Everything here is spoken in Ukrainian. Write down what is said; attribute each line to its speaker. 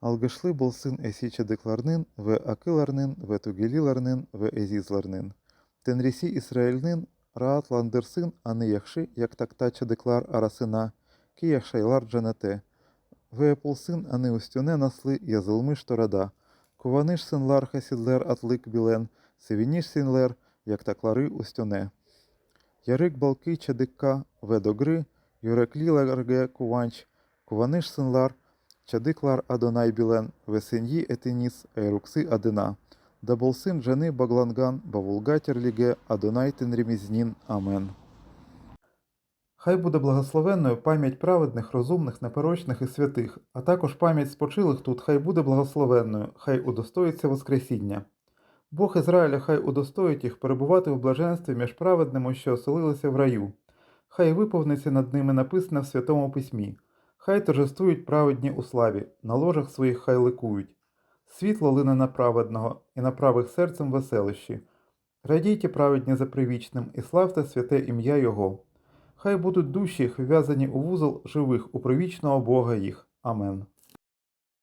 Speaker 1: Алгышлы болсын эсичедекларнын ве акыларнын ве тугелиларнын ве эзизларнын. Тенресі Исраэльнын раатландырсын аны яхшы яктактачедеклар арасына ки яхшайлар джанете. Ве пулсын аны устюне наслы язылмыш торада. Куваниш сынлар хасидлер атлык билен, севиниш синлер яктаклары устюне. Ярик балки чадыкка ве догры, юреклиларге куванч, куваниш сынлар, чадыклар Адонай билен, ве сеньи этенис айруксы адына. Да болсын жаны багланган бавулгатерліге Адонай тенремізнін. Амен. Хай буде благословенною пам'ять праведних, розумних, непорочних і святих, а також пам'ять спочилих тут хай буде благословенною, хай удостоїться Воскресіння. Бог Ізраїля хай удостоїть їх перебувати в блаженстві між праведними, що оселилися в раю. Хай виповниться над ними написане в Святому Письмі. Хай торжествують праведні у славі, на ложах своїх хай ликують. Світло лине на праведного, і на правих серцем веселищі. Радійте праведні за привічним, і славте святе ім'я Його. Хай будуть душі їх вв'язані у вузол живих у привічного Бога їх. Амен.